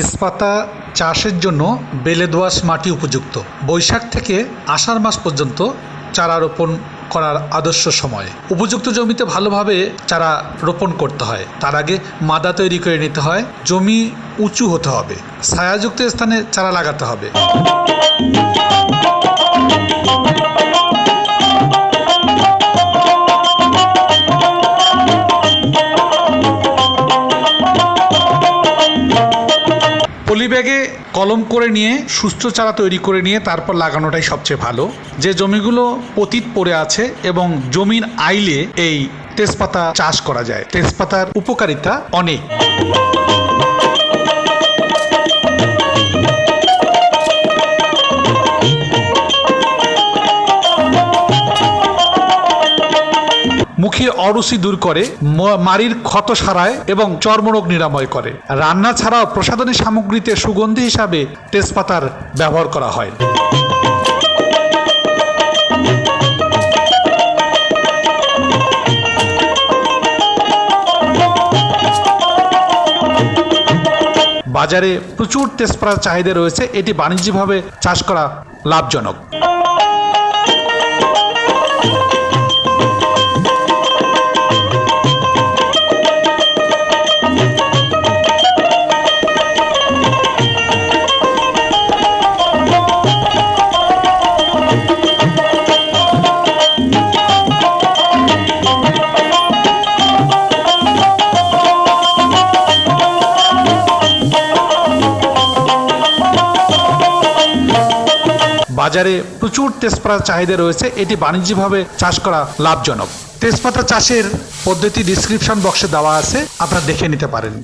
তেজপাতা চাষের জন্য বেলে দোআঁশ মাটি উপযুক্ত। বৈশাখ থেকে আষাঢ় মাস পর্যন্ত চারা রোপণ করার আদর্শ সময়। উপযুক্ত জমিতে ভালোভাবে চারা রোপণ করতে হয়। তার আগে মাদা তৈরি করে নিতে হয়। জমি উঁচু হতে হবে। ছায়াযুক্ত স্থানে চারা লাগাতে হবে। পলিব্যাগে কলম করে নিয়ে, সুস্থ চারা তৈরি করে নিয়ে তারপর লাগানোটাই সবচেয়ে ভালো। যে জমিগুলো পতিত পড়ে আছে এবং জমির আইলে এই তেজপাতা চাষ করা যায়। তেজপাতার উপকারিতা অনেক। মুখের অরুচি দূর করে মাড়ির ক্ষত সারায় এবং চর্মরোগ নিরাময় করে। রান্না ছাড়াও প্রসাধনী সামগ্রীতে সুগন্ধি হিসাবে তেজপাতার ব্যবহার করা হয়। বাজারে প্রচুর তেজপাতার চাহিদা রয়েছে। এটি বাণিজ্যিকভাবে চাষ করা লাভজনক। বাজারে প্রচুর তেজপাতার চাহিদা রয়েছে, এটি বাণিজ্যিকভাবে চাষ করা লাভজনক। তেজপাতা চাষের পদ্ধতি ডিসক্রিপশন বক্সে দেওয়া আছে, আপনারা দেখে নিতে পারেন।